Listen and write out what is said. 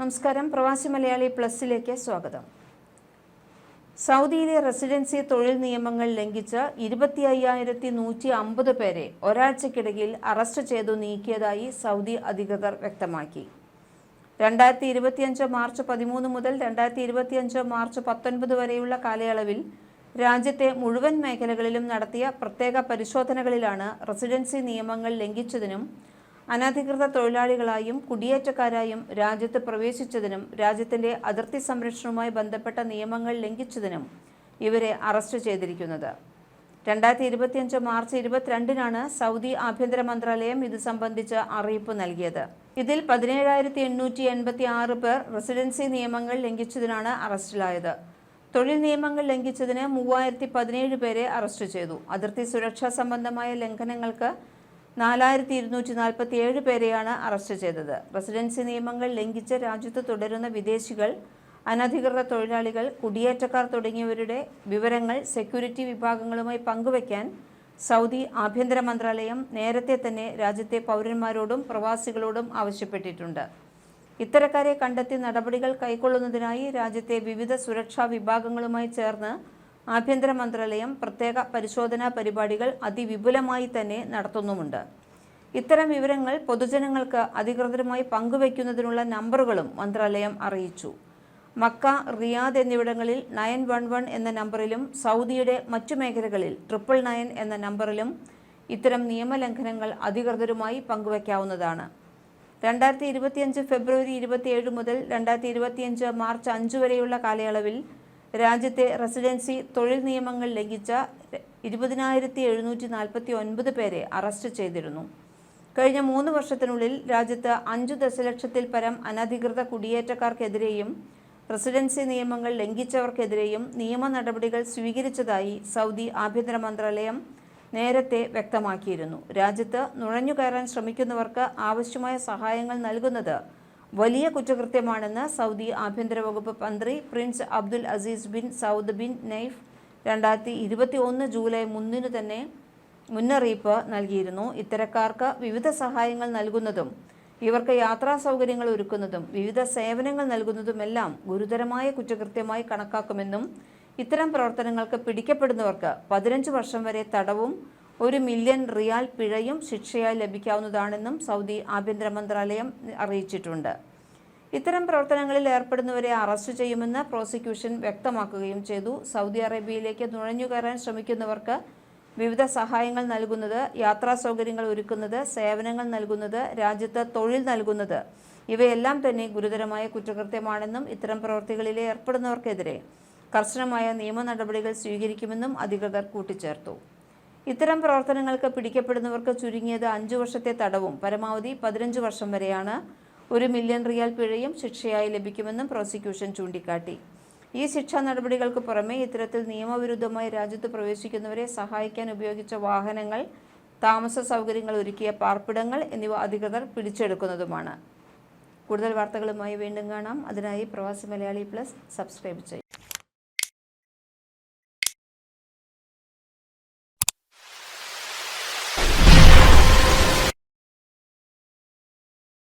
നമസ്കാരം. പ്രവാസി മലയാളി പ്ലസിലേക്ക് സ്വാഗതം. സൗദിയിലെ റെസിഡൻസി തൊഴിൽ നിയമങ്ങൾ ലംഘിച്ച് ഇരുപത്തി അയ്യായിരത്തി നൂറ്റി അമ്പത് പേരെ ഒരാഴ്ചക്കിടയിൽ അറസ്റ്റ് ചെയ്തു നീക്കിയതായി സൗദി അധികൃതർ വ്യക്തമാക്കി. രണ്ടായിരത്തി ഇരുപത്തിയഞ്ച് മാർച്ച് പതിമൂന്ന് മുതൽ രണ്ടായിരത്തി ഇരുപത്തിയഞ്ച് മാർച്ച് പത്തൊൻപത് വരെയുള്ള കാലയളവിൽ രാജ്യത്തെ മുഴുവൻ മേഖലകളിലും നടത്തിയ പ്രത്യേക പരിശോധനകളിലാണ് റെസിഡൻസി നിയമങ്ങൾ ലംഘിച്ചതിനും അനധികൃത തൊഴിലാളികളായും കുടിയേറ്റക്കാരായും രാജ്യത്ത് പ്രവേശിച്ചതിനും രാജ്യത്തിന്റെ അതിർത്തി സംരക്ഷണവുമായി ബന്ധപ്പെട്ട നിയമങ്ങൾ ലംഘിച്ചതിനും ഇവരെ അറസ്റ്റ് ചെയ്തിരിക്കുന്നത്. രണ്ടായിരത്തി ഇരുപത്തിയഞ്ച് മാർച്ച് ഇരുപത്തിരണ്ടിനാണ് സൗദി ആഭ്യന്തര മന്ത്രാലയം ഇത് സംബന്ധിച്ച് അറിയിപ്പ് നൽകിയത്. ഇതിൽ പതിനേഴായിരത്തി എണ്ണൂറ്റി എൺപത്തി ആറ് പേർ റെസിഡൻസി നിയമങ്ങൾ ലംഘിച്ചതിനാണ് അറസ്റ്റിലായത്. തൊഴിൽ നിയമങ്ങൾ ലംഘിച്ചതിന് മൂവായിരത്തി പതിനേഴ് പേരെ അറസ്റ്റ് ചെയ്തു. അതിർത്തി സുരക്ഷാ സംബന്ധമായ ലംഘനങ്ങൾക്ക് നാലായിരത്തി ഇരുന്നൂറ്റി നാൽപ്പത്തി ഏഴ് പേരെയാണ് അറസ്റ്റ് ചെയ്തത്. റെസിഡൻസി നിയമങ്ങൾ ലംഘിച്ച് രാജ്യത്ത് തുടരുന്ന വിദേശികൾ അനധികൃത തൊഴിലാളികൾ കുടിയേറ്റക്കാർ തുടങ്ങിയവരുടെ വിവരങ്ങൾ സെക്യൂരിറ്റി വിഭാഗങ്ങളുമായി പങ്കുവയ്ക്കാൻ സൗദി ആഭ്യന്തര മന്ത്രാലയം നേരത്തെ തന്നെ രാജ്യത്തെ പൗരന്മാരോടും പ്രവാസികളോടും ആവശ്യപ്പെട്ടിട്ടുണ്ട്. ഇത്തരക്കാരെ കണ്ടെത്തി നടപടികൾ കൈക്കൊള്ളുന്നതിനായി രാജ്യത്തെ വിവിധ സുരക്ഷാ വിഭാഗങ്ങളുമായി ചേർന്ന് ആഭ്യന്തര മന്ത്രാലയം പ്രത്യേക പരിശോധനാ പരിപാടികൾ അതിവിപുലമായി തന്നെ നടത്തുന്നുമുണ്ട്. ഇത്തരം വിവരങ്ങൾ പൊതുജനങ്ങൾക്ക് അധികൃതരുമായി പങ്കുവയ്ക്കുന്നതിനുള്ള നമ്പറുകളും മന്ത്രാലയം അറിയിച്ചു. മക്ക റിയാദ് എന്നിവിടങ്ങളിൽ നയൻ വൺ വൺ എന്ന നമ്പറിലും സൗദിയുടെ മറ്റു മേഖലകളിൽ ട്രിപ്പിൾ നയൻ എന്ന നമ്പറിലും ഇത്തരം നിയമലംഘനങ്ങൾ അധികൃതരുമായി പങ്കുവയ്ക്കാവുന്നതാണ്. രണ്ടായിരത്തി ഇരുപത്തിയഞ്ച് ഫെബ്രുവരി ഇരുപത്തിയേഴ് മുതൽ രണ്ടായിരത്തി ഇരുപത്തിയഞ്ച് മാർച്ച് അഞ്ച് വരെയുള്ള കാലയളവിൽ രാജ്യത്തെ റെസിഡൻസി തൊഴിൽ നിയമങ്ങൾ ലംഘിച്ച ഇരുപതിനായിരത്തി എഴുന്നൂറ്റി നാൽപ്പത്തി ഒൻപത് പേരെ അറസ്റ്റ് ചെയ്തിരുന്നു. കഴിഞ്ഞ മൂന്ന് വർഷത്തിനുള്ളിൽ രാജ്യത്ത് അഞ്ചു ദശലക്ഷത്തിൽ പരം അനധികൃത കുടിയേറ്റക്കാർക്കെതിരെയും റെസിഡൻസി നിയമങ്ങൾ ലംഘിച്ചവർക്കെതിരെയും നിയമ നടപടികൾ സ്വീകരിച്ചതായി സൗദി ആഭ്യന്തര മന്ത്രാലയം നേരത്തെ വ്യക്തമാക്കിയിരുന്നു. രാജ്യത്ത് നുഴഞ്ഞുകയറാൻ ശ്രമിക്കുന്നവർക്ക് ആവശ്യമായ സഹായങ്ങൾ നൽകുന്നത് വലിയ കുറ്റകൃത്യമാണെന്ന് സൗദി ആഭ്യന്തര വകുപ്പ് മന്ത്രി prince Abdul Aziz bin Saud bin Nayef രണ്ടായിരത്തി ഇരുപത്തി ഒന്ന് ജൂലൈ മൂന്നിന് തന്നെ മുന്നറിയിപ്പ് നൽകിയിരുന്നു. ഇത്തരക്കാർക്ക് വിവിധ സഹായങ്ങൾ നൽകുന്നതും ഇവർക്ക് യാത്രാ സൗകര്യങ്ങൾ ഒരുക്കുന്നതും വിവിധ സേവനങ്ങൾ നൽകുന്നതുമെല്ലാം ഗുരുതരമായ കുറ്റകൃത്യമായി കണക്കാക്കുമെന്നും ഇത്തരം പ്രവർത്തനങ്ങൾക്ക് പിടിക്കപ്പെടുന്നവർക്ക് പതിനഞ്ച് വർഷം വരെ തടവും ഒരു മില്യൺ റിയാൽ പിഴയും ശിക്ഷയായി ലഭിക്കാവുന്നതാണെന്നും സൗദി ആഭ്യന്തര മന്ത്രാലയം അറിയിച്ചിട്ടുണ്ട്. ഇത്തരം പ്രവർത്തനങ്ങളിൽ ഏർപ്പെടുന്നവരെ അറസ്റ്റ് ചെയ്യുമെന്ന് പ്രോസിക്യൂഷൻ വ്യക്തമാക്കുകയും ചെയ്തു. സൗദി അറേബ്യയിലേക്ക് നുഴഞ്ഞുകയറാൻ ശ്രമിക്കുന്നവർക്ക് വിവിധ സഹായങ്ങൾ നൽകുന്നത് യാത്രാ സൗകര്യങ്ങൾ ഒരുക്കുന്നത് സേവനങ്ങൾ നൽകുന്നത് രാജ്യത്ത് തൊഴിൽ നൽകുന്നത് ഇവയെല്ലാം തന്നെ ഗുരുതരമായ കുറ്റകൃത്യമാണെന്നും ഇത്തരം പ്രവർത്തികളിൽ ഏർപ്പെടുന്നവർക്കെതിരെ കർശനമായ നിയമ നടപടികൾ സ്വീകരിക്കുമെന്നും അധികൃതർ കൂട്ടിച്ചേർത്തു. ഇത്തരം പ്രവർത്തനങ്ങൾക്ക് പിടിക്കപ്പെടുന്നവർക്ക് ചുരുങ്ങിയത് അഞ്ചു വർഷത്തെ തടവും. പരമാവധി പതിനഞ്ച് വർഷം വരെയാണ് ഒരു മില്യൺ റിയാൽ പിഴയും ശിക്ഷയായി ലഭിക്കുമെന്നും പ്രോസിക്യൂഷൻ ചൂണ്ടിക്കാട്ടി. ഈ ശിക്ഷാ നടപടികൾക്ക് പുറമെ ഇത്തരത്തിൽ നിയമവിരുദ്ധമായി രാജ്യത്ത് പ്രവേശിക്കുന്നവരെ സഹായിക്കാൻ ഉപയോഗിച്ച വാഹനങ്ങൾ താമസ സൗകര്യങ്ങൾ ഒരുക്കിയ പാർപ്പിടങ്ങൾ എന്നിവ അധികൃതർ പിടിച്ചെടുക്കുന്നതുമാണ്. കൂടുതൽ വാർത്തകളുമായി വീണ്ടും കാണാം. അതിനായി പ്രവാസി മലയാളി പ്ലസ് സബ്സ്ക്രൈബ് ചെയ്യും.